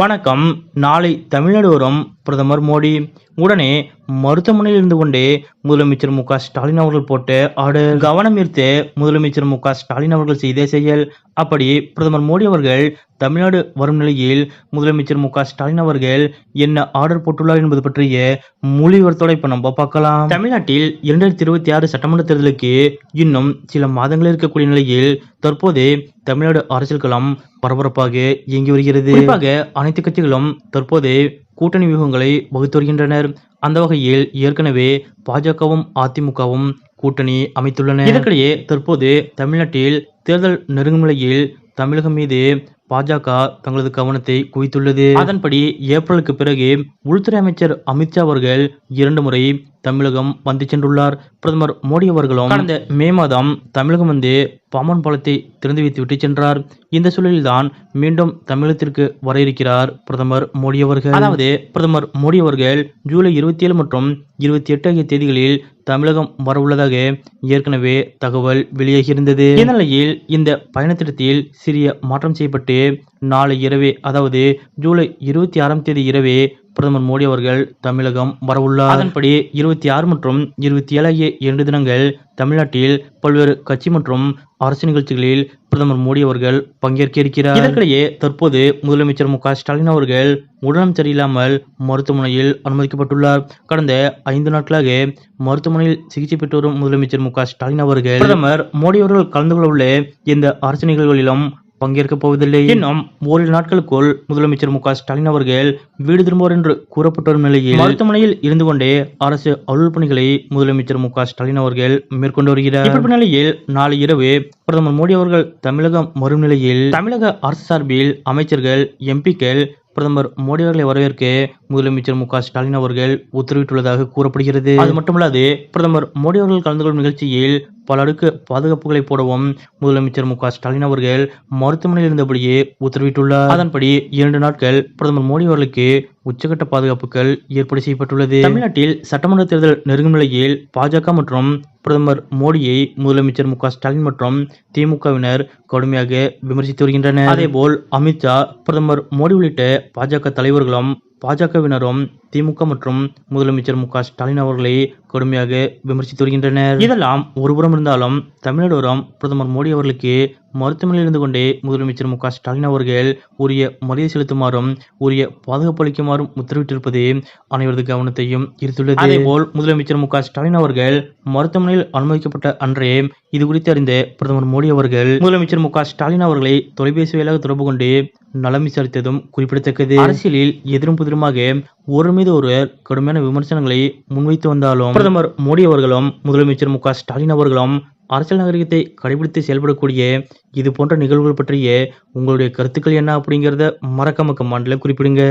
வணக்கம். நாளை தமிழ்நாடு வரும் பிரதமர் மோடி. உடனே மருத்துவமனையில் இருந்து கொண்டே முதலமைச்சர் மு ஸ்டாலின் அவர்கள் போட்டு ஆடு கவனம் ஈர்த்து முதலமைச்சர் மு ஸ்டாலின் அவர்கள் செய்த செயல். அப்படி பிரதமர் மோடி அவர்கள் தமிழ்நாடு வரும் நிலையில் முதலமைச்சர் மு க ஸ்டாலின் அவர்கள் என்ன ஆர்டர் போட்டுள்ளார் என்பது பற்றிய மொழிவரத்தோட இப்ப நம்ம பார்க்கலாம். தமிழ்நாட்டில் இரண்டாயிரத்தி இருபத்தி ஆறு சட்டமன்ற தேர்தலுக்கு இன்னும் சில மாதங்கள் இருக்கக்கூடிய நிலையில் தற்போது தமிழ்நாடு அரசியல் களம் பரபரப்பாக இயங்கி வருகிறது. குறிப்பாக அனைத்து கட்சிகளும் தற்போது கூட்டணி வியூகங்களை வகுத்து வருகின்றனர். அந்த வகையில் ஏற்கனவே பாஜகவும் அதிமுகவும் கூட்டணி அமைத்துள்ளன. இதற்கிடையே தற்போது தமிழ்நாட்டில் தேர்தல் நெருங்கும் நிலையில் தமிழகம் மீது பாஜக தங்களது கவனத்தை குவித்துள்ளது. அதன்படி ஏப்ரலுக்கு பிறகு உள்துறை அமைச்சர் அமித்ஷா அவர்கள் இரண்டு முறை தமிழகம் வந்து சென்றுள்ளார். பிரதமர் மோடி அவர்களும் கடந்த மே மாதம் தமிழகம் வந்து பாமன் பாலத்தை திறந்து வைத்து விட்டு சென்றார். இந்த சூழலில்தான் மீண்டும் தமிழகத்திற்கு வர இருக்கிறார் பிரதமர் மோடி அவர்கள். அதாவது பிரதமர் மோடி அவர்கள் ஜூலை இருபத்தி ஏழு மற்றும் இருபத்தி எட்டு ஆகிய தேதிகளில் தமிழகம் வரவுள்ளதாக ஏற்கனவே தகவல் வெளியாகியிருந்தது இந்நிலையில் இந்த பயணத்திட்டத்தில் சிறிய மாற்றம் செய்யப்பட்டு நாளை இரவே அதாவது ஜூலை இருபத்தி ஆறாம் தேதி இரவே பிரதமர் மோடி அவர்கள் தமிழகம் வரவுள்ளார். அதன்படி இருபத்தி ஆறு மற்றும் இருபத்தி ஏழு ஆகிய இரண்டு தினங்கள் தமிழ்நாட்டில் பல்வேறு கட்சி மற்றும் அரசு நிகழ்ச்சிகளில் பிரதமர் மோடி அவர்கள் பங்கேற்க இருக்கிறார். இதற்கிடையே தற்போது முதலமைச்சர் மு ஸ்டாலின் அவர்கள் உடலம் சரியில்லாமல் மருத்துவமனையில் அனுமதிக்கப்பட்டுள்ளார். கடந்த ஐந்து நாட்களாக மருத்துவமனையில் சிகிச்சை பெற்று வரும் முதலமைச்சர் மு ஸ்டாலின் அவர்கள் பிரதமர் மோடி அவர்கள் கலந்து கொள்ள உள்ள இந்த அரசு நிகழ்வுகளிலும் பங்கேற்க போவதில்லை. இன்னும் ஓரிரு நாட்களுக்குள் முதலமைச்சர் மு க ஸ்டாலின் அவர்கள் வீடு திரும்புவார் என்று கூறப்பட்டு வரும் நிலையில் மருத்துவமனையில் இருந்து கொண்டே அரசு அலுவல் பணிகளை முதலமைச்சர் மு க ஸ்டாலின் அவர்கள் மேற்கொண்டு வருகிறார். நிலையில் நாளை இரவு பிரதமர் மோடி அவர்கள் தமிழகம் வரும் நிலையில் தமிழக அரசு சார்பில் அமைச்சர்கள் எம்பிக்கள் பிரதமர் மோடி அவர்களை வரவேற்க முதலமைச்சர் மு க ஸ்டாலின் அவர்கள் உத்தரவிட்டுள்ளதாக கூறப்படுகிறது. அது மட்டுமல்லாது பிரதமர் மோடி அவர்கள் கலந்து கொள்ளும் நிகழ்ச்சியில் பல அடுக்கு பாதுகாப்புகளை போடவும் முதலமைச்சர் மு க ஸ்டாலின் அவர்கள் மருத்துவமனையில் இருந்தபடியே உத்தரவிட்டுள்ளார். அதன்படி இரண்டு நாட்கள் பிரதமர் மோடி அவர்களுக்கு உச்சகட்ட பாதுகாப்புகள் ஏற்பாடு செய்யப்பட்டுள்ளது. தமிழ்நாட்டில் சட்டமன்ற தேர்தல் நெருங்கும் நிலையில் பாஜக மற்றும் பிரதமர் மோடியை முதலமைச்சர் மு ஸ்டாலின் மற்றும் திமுகவினர் கடுமையாக விமர்சித்து வருகின்றனர். அதேபோல் அமித்ஷா பிரதமர் மோடி உள்ளிட்ட பாஜக தலைவர்களும் பாஜகவினரும் திமுக மற்றும் முதலமைச்சர் மு க ஸ்டாலின் அவர்களை கடுமையாக விமர்சித்து வருகின்றனர். இதெல்லாம் ஒருபுறம் இருந்தாலும் தமிழ்நாடு பிரதமர் மோடி அவர்களுக்கு மருத்துவமனையில் இருந்து கொண்டே முதலமைச்சர் மு க ஸ்டாலின் அவர்கள் உரிய மரியாதை செலுத்துமாறும் உரிய பாதுகாப்பு அளிக்குமாறும் உத்தரவிட்டிருப்பது அனைவரது கவனத்தையும் ஈர்த்துள்ளது. அதேபோல் முதலமைச்சர் மு க ஸ்டாலின் அவர்கள் மருத்துவமனையில் அனுமதிக்கப்பட்ட அன்றே இது குறித்து அறிந்த பிரதமர் மோடி அவர்கள் முதலமைச்சர் மு க ஸ்டாலின் அவர்களை தொலைபேசி வாயிலாக தொடர்பு கொண்டு நலம் விசாரித்ததும் குறிப்பிடத்தக்கது. அரசியலில் எதிரும் புதிருமாக ஒரு மீது ஒருவர் கடுமையான விமர்சனங்களை முன்வைத்து வந்தாலும் பிரதமர் மோடி அவர்களும் முதலமைச்சர் மு க ஸ்டாலின் அவர்களும் அரசியல் நாகரிகத்தை கடைபிடித்து செயல்படக்கூடிய இது போன்ற நிகழ்வுகள் பற்றிய உங்களுடைய கருத்துக்கள் என்ன அப்படிங்கிறத மறக்காம கமாண்டில் குறிப்பிடுங்க.